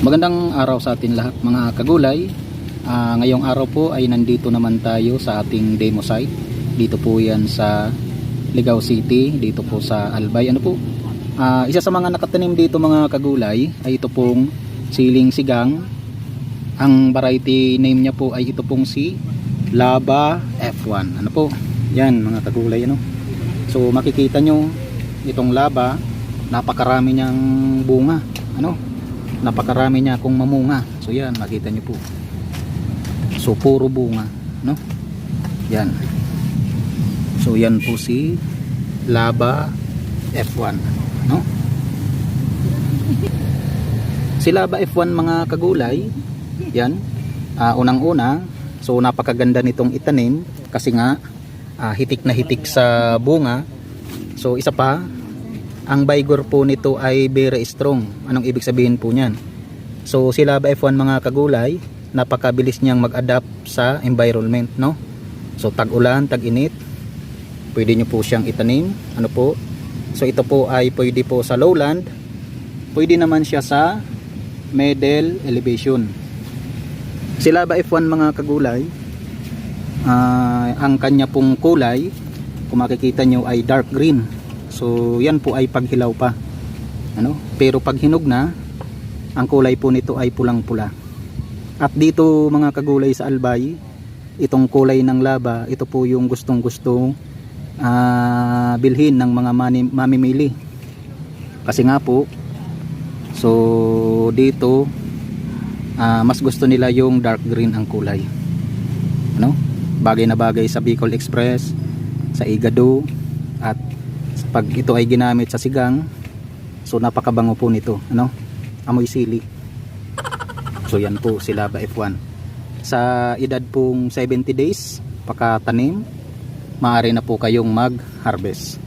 Magandang araw sa atin lahat mga kagulay. Ah, ngayong araw po ay nandito naman tayo sa ating demo site. Dito po yan sa Ligao City, dito po sa Albay. Ano po? Ah, isa sa mga nakatanim dito mga kagulay ay ito pong siling sigang. Ang variety name niya po ay ito pong si Laba F1. Ano po? Yan mga kagulay ano. So makikita nyo itong laba, napakarami niyang bunga. Ano? Napakarami niya akong mamunga. So yan makita niyo po. So puro bunga no? Yan. So yan po si laba F1 no? Si laba F1 mga kagulay yan. Ah, unang una so napakaganda nitong itanim kasi nga ah, hitik na hitik sa bunga. So isa pa ang Vigor po nito ay very strong. Anong ibig sabihin po niyan? So sila ba F1 mga kagulay, napakabilis niyang mag-adapt sa environment, no? So tag-ulan, tag-init, pwede niyo po siyang itanim. Ano po? So ito po ay pwede po sa lowland, pwede naman siya sa middle elevation. Sila ba F1 mga kagulay, ah, ang kanya pong kulay, kung makikita nyo ay dark green So yan po ay paghilaw pa. Ano? Pero pag hinog na, ang kulay po nito ay pulang-pula. At dito mga kagulay sa albay, itong kulay ng laba, ito po yung gustong-gusto ah, bilhin ng mga mani- mamimili. Kasi nga po, so dito ah, mas gusto nila yung dark green ang kulay. Ano? Bagay na bagay sa Bicol Express, sa Igado, at pag ito ay ginamit sa sigang so napakabango po nito ano? Amoy sili. So yan po si Laba F1 sa edad pong 70 days pakatanim maaari na po kayong mag harvest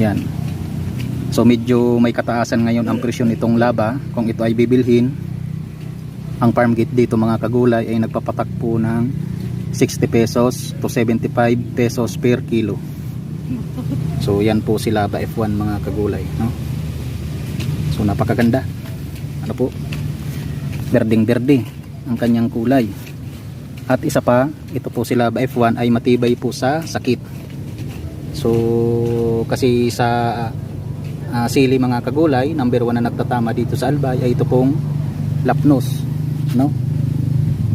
yan. So medyo may kataasan ngayon ang presyo nitong laba. Kung ito ay bibilhin ang farm gate dito mga kagulay ay nagpapatak po ng 60 pesos to 75 pesos per kilo So yan po sila ba F1 mga kagulay, no? So napakaganda. Ano po? Berding berde ang kanyang kulay. At isa pa, ito po sila ba F1 ay matibay po sa sakit. So kasi sa ah, sili mga kagulay, number 1 na nagtatama dito sa Albay ay ito pong lapnos, no?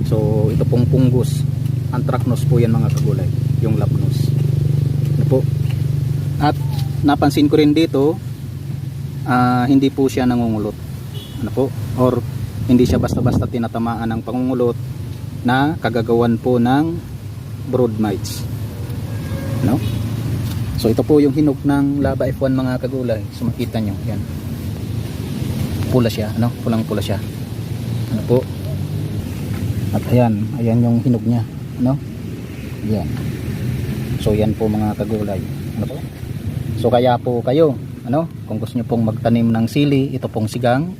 So ito pong pungus. Anthracnose po yan mga kagulay, yung lapnos. Po? At napansin ko rin dito, ah, hindi po siya nangungulot. Ano po? Or hindi siya basta-basta tinatamaan ng pangungulot na kagagawan po ng brood mites. No? So ito po yung hinog ng Laba F1 mga kagulay. So makita nyo, yan. Pula siya, ano? Pulang-pula siya. Ano po? At ayan, ayan yung hinog niya, ano? Yan. So yan po mga kagulay. Ano po? So kaya po kayo, ano, kung gusto niyo pong magtanim ng sili, ito pong sigang,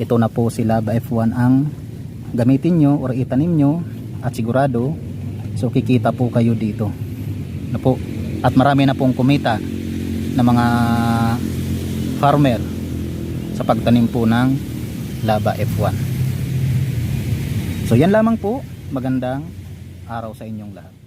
ito na po sila ba F1 ang gamitin nyo or itanim nyo at sigurado, so kikita po kayo dito. Ano po? At marami na pong kumita na mga farmer sa pagtanim po ng Laba F1. So yan lamang po, magandang araw sa inyong lahat.